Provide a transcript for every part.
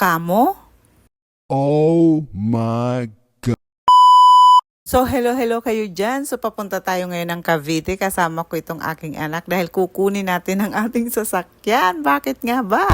kamo? Oh my So, hello, hello kayo dyan. So, papunta tayo ngayon ng Cavite. Kasama ko itong aking anak dahil kukunin natin ang ating sasakyan. Bakit nga ba?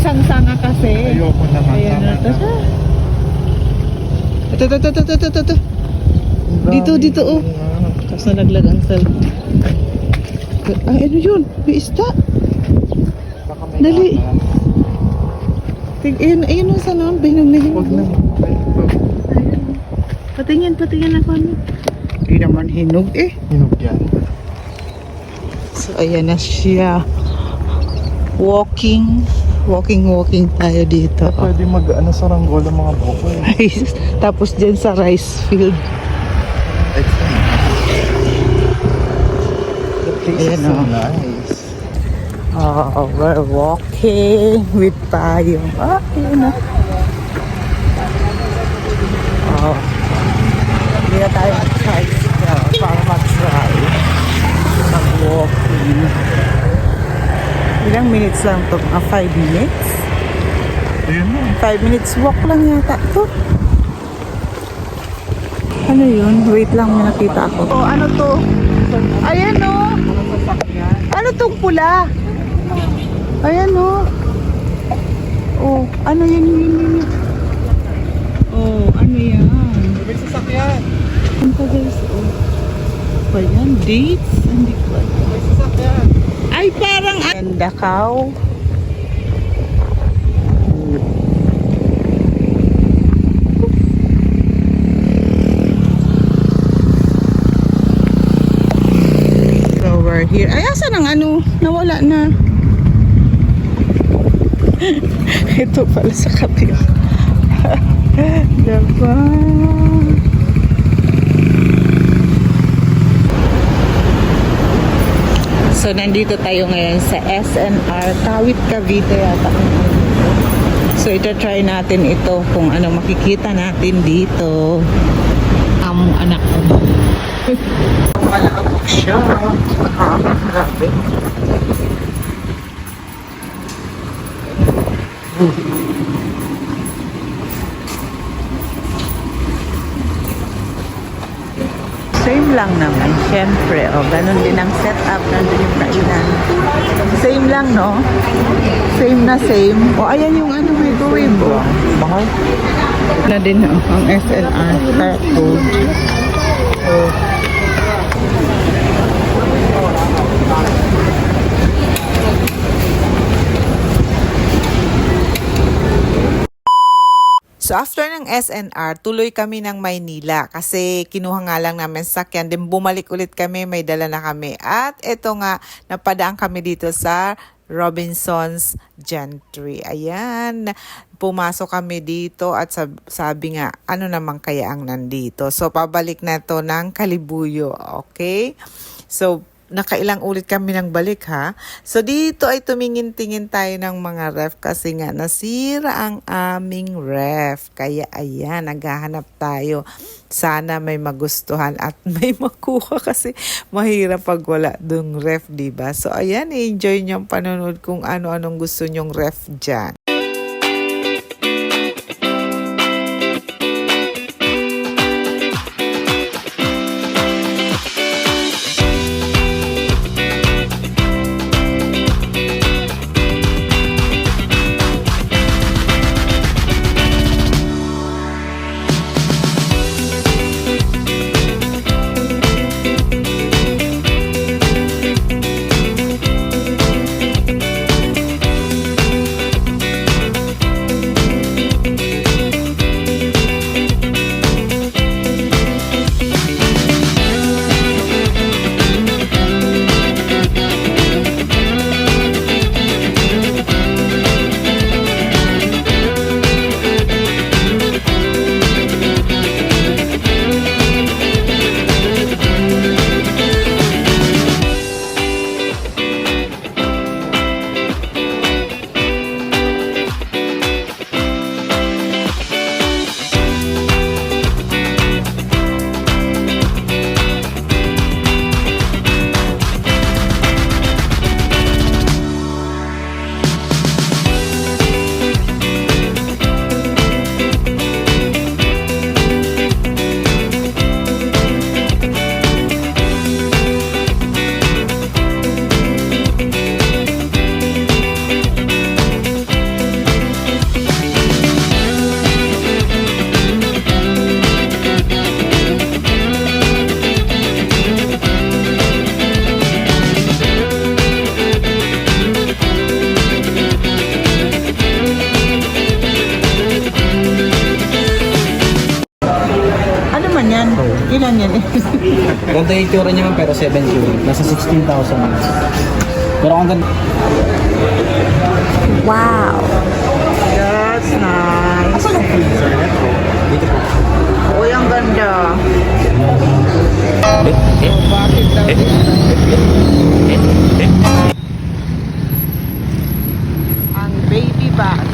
Isang sanga kasi. Ayoko naman. Ayan na. tama Tara. Ito, ito, ito, ito, ito, ito, ito. Dito, dito, oh. Tapos nalaglag ang cell. Ay, ano yun? May isda. Dali. Tig, ayun, ayun ang Huwag hinog. na. Patingin, patingin ako. Ano? Hindi naman hinog eh. Hinog yan. So, ayan na siya. Walking. Walking, walking tayo dito. Pwede mag ano sa ranggol ang mga buko eh. Rice. Tapos dyan sa rice field. The place Ayan, is so oh. nice. Oh, we're walking with tayo. Ah, yun na. Oh. Hindi na tayo mag-tricycle para mag-try. Mag-walking. Ilang minutes lang to? Mga 5 minutes? Ayun na. 5 minutes walk lang yata to. Ano yun? Wait lang, may nakita ako. Oh, ano to? Ayan oh. Ano tong pula? Ayan oh. Oh, ano yan yun, yun, yun? Oh, ano yan? May sasakyan. Ano pa guys? Oh. Ba yan? Dates? Hindi ko alam. May sasakyan. Ay, parang... Ganda kaw. So, we're here. Ay, asan ang ano? Nawala na. Ito pala sa kapil. diba? So, nandito tayo ngayon sa SNR Kawit Cavite yata. So, ito try natin ito kung ano makikita natin dito. Amo anak ko. Malakabok siya. Grabe. Same lang naman, syempre. O, ganun din ang setup, nandun yung kainan. Same lang, no? Same na same. O, ayan yung ano, microwave, o. Mahal. Na din, o, ang SNR, Star Food. O. So after ng SNR, tuloy kami ng Maynila kasi kinuha nga lang namin sakyan. Then bumalik ulit kami, may dala na kami. At ito nga, napadaan kami dito sa Robinson's Gentry. Ayan, pumasok kami dito at sab- sabi nga, ano naman kaya ang nandito? So pabalik na to ng Kalibuyo, okay? So nakailang ulit kami ng balik ha. So dito ay tumingin-tingin tayo ng mga ref kasi nga nasira ang aming ref. Kaya ayan, naghahanap tayo. Sana may magustuhan at may makuha kasi mahirap pag wala dung ref, 'di ba? So ayan, enjoy niyo ang panonood kung ano-anong gusto nyong ref diyan. Ganito yung itsura niya pero 7 euro. Nasa 16,000. Pero ang ganda. Wow! That's nice. Asan yung freezer? Dito po. Uy, ang ganda. Ang baby bag.